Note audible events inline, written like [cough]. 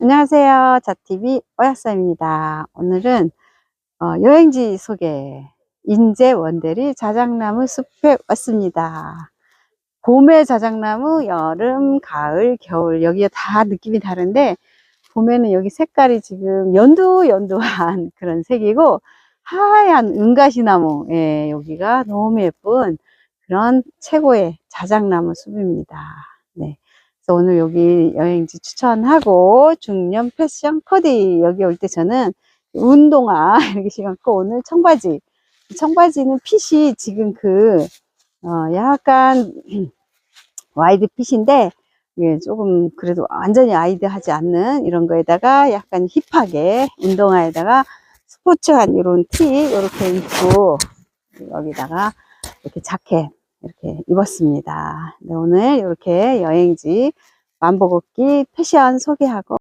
안녕하세요. 자TV 오약사입니다. 오늘은 어, 여행지 소개, 인제 원대리 자작나무 숲에 왔습니다. 봄의 자작나무, 여름, 가을, 겨울 여기가 다 느낌이 다른데 봄에는 여기 색깔이 지금 연두연두한 [laughs] 그런 색이고 하얀 은가시나무, 예, 여기가 너무 예쁜 그런 최고의 자작나무 숲입니다. 네. 그래서 오늘 여기 여행지 추천하고 중년 패션 코디 여기 올 때 저는 운동화 [laughs] 이렇게 신었고 오늘 청바지. 청바지는 핏이 지금 그 어, 약간 [clears throat] 와이드 핏인데 이게 조금 그래도 완전히 와이드하지 않는 이런 거에다가 약간 힙하게 운동화에다가 스포츠한 이런 티 이렇게 입고 여기다가 이렇게 자켓 이렇게 입었습니다. 네, 오늘 이렇게 여행지 만보 걷기 패션 소개하고